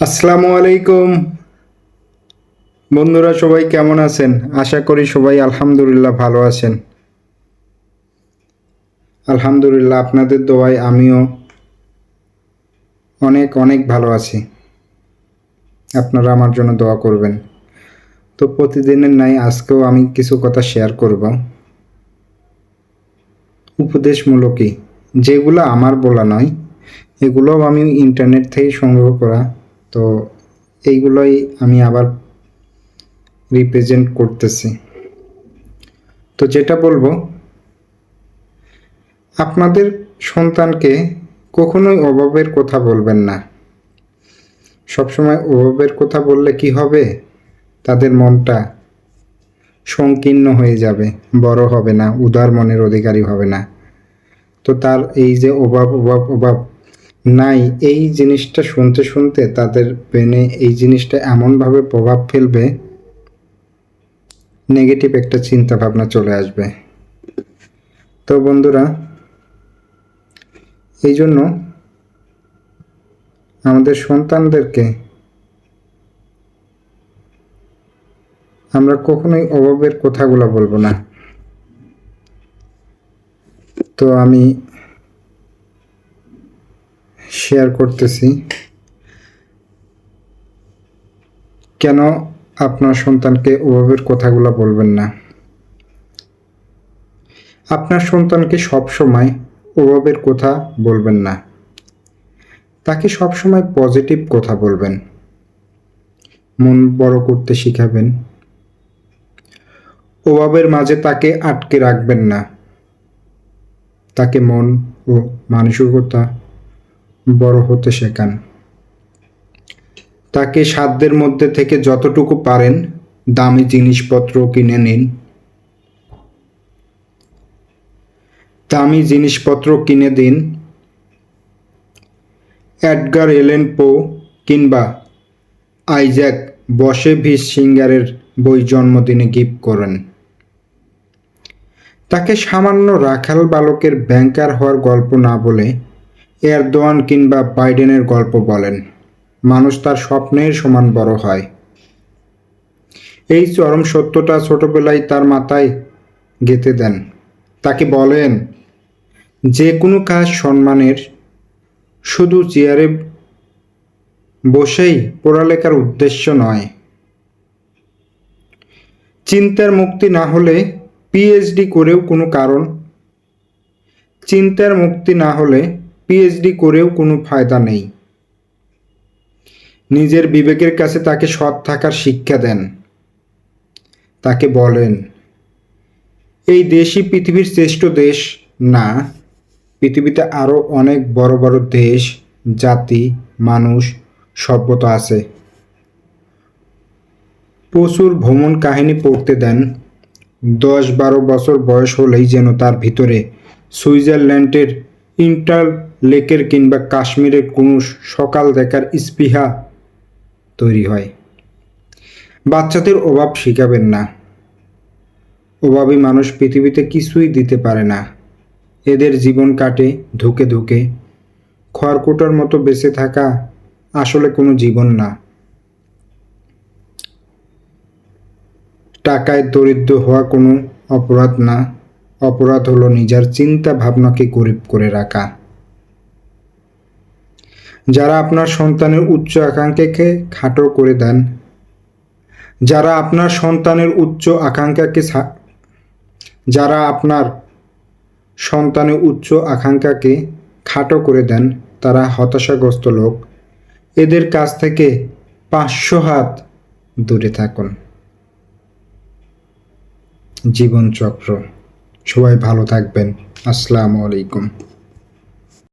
আসসালামু আলাইকুম। বন্ধুরা, সবাই কেমন আছেন? আশা করি সবাই আলহামদুলিল্লাহ ভালো আছেন। আলহামদুলিল্লাহ, আপনাদের দোয়ায় আমিও অনেক অনেক ভালো আছি। আপনারা আমার জন্য দোয়া করবেন। তো প্রতিদিনের নাই আজকেও আমি কিছু কথা শেয়ার করব। উপদেশমূলকই। যেগুলো আমার বলা নয়, এগুলোও আমি ইন্টারনেট থেকে সংগ্রহ করা তো এইগুলোই আমি আবার রিপ্রেজেন্ট করতেছি। তো যেটা বলব, আপনাদের সন্তানকে কখনোই অভাবের কথা বলবেন না। সবসময় অভাবের কথা বললে কি হবে? তাদের মনটা সংকীর্ণ হয়ে যাবে, বড় হবে না, উদার মনের অধিকারী হবে না। তো তার এই যে অভাব অভাব অভাব নাই, এই জিনিসটা শুনতে শুনতে তাদের ব্রেনে এই জিনিসটা এমনভাবে প্রভাব ফেলবে নেগেটিভ একটা চিন্তা ভাবনা চলে আসবে। তো বন্ধুরা, এই জন্য আমাদের সন্তানদেরকে আমরা কখনোই অভাবের কথাগুলো বলব না। তো আমি শেয়ার করতেছি। কেন আপনার সন্তানকে অভাবের কথাগুলো বলবেন না? আপনার সন্তানকে সবসময় অভাবের কথা বলবেন না। তাকে সবসময় পজিটিভ কথা বলবেন। মন বড় করতে শিখাবেন। অভাবের মাঝে তাকে আটকে রাখবেন না। তাকে মন ও মানসিকতা বড় হতে শেখান। তাকে সাধ্যের মধ্যে থেকে যতটুকু পারেন দামি জিনিসপত্র কিনে নিন। দামি জিনিসপত্র কিনে দিন। অ্যাডগার এলেন পো কিংবা আইজ্যাক বসে ভিস সিঙ্গারের বই জন্মদিনে গিফট করেন। তাকে সামান্য রাখাল বালকের ব্যাংকার হওয়ার গল্প না বলে এরদোয়ান কিংবা বাইডেনের গল্প বলেন। মানুষ তার স্বপ্নের সমান বড় হয়। এই চরম সত্যটা ছোটবেলায় তার মাথায় গেঁথে দেন। তাকে বলেন, যে কোনো কাজ সম্মানের, শুধু চেয়ারে বসেই পড়ালেখার উদ্দেশ্য নয়। চিন্তার মুক্তি না হলে পিএইচডি করেও কোনো কারণ, চিন্তার মুক্তি না হলে পিএইচডি করেও কোনো ফায়দা নেই। নিজের বিবেকের কাছে তাকে সৎ থাকার শিক্ষা দেন। তাকে বলেন, এই দেশই পৃথিবীর শ্রেষ্ঠ দেশ না, পৃথিবীতে আরও অনেক বড় বড় দেশ, জাতি, মানুষ, সভ্যতা আছে। প্রচুর ভ্রমণ কাহিনী পড়তে দেন। দশ বারো বছর বয়স হলেই যেন তার ভিতরে সুইজারল্যান্ডের ইন্টার লেকের কিংবা কাশ্মীরের কোনো সকাল দেখার স্পৃহা তৈরি হয়। বাচ্চাদের অভাব শিখাবেন না। অভাবী মানুষ পৃথিবীতে কিছুই দিতে পারে না। এদের জীবন কাটে ধুকে ধুকে। খড়কুটার মতো বেঁচে থাকা আসলে কোনো জীবন না। টাকায় দরিদ্র হওয়া কোনো অপরাধ না। অপরাধ হলো নিজের চিন্তা ভাবনাকে গরিব করে রাখা। যারা আপনার সন্তানের উচ্চ আকাঙ্ক্ষাকে খাটো করে দেন, যারা আপনার সন্তানের উচ্চ আকাঙ্ক্ষাকে যারা আপনার সন্তানের উচ্চ আকাঙ্ক্ষাকে খাটো করে দেন, তারা হতাশাগ্রস্ত লোক। এদের কাছ থেকে পাঁচশো হাত দূরে থাকুন। জীবনচক্র। সবাই ভালো থাকবেন। আসসালামু আলাইকুম।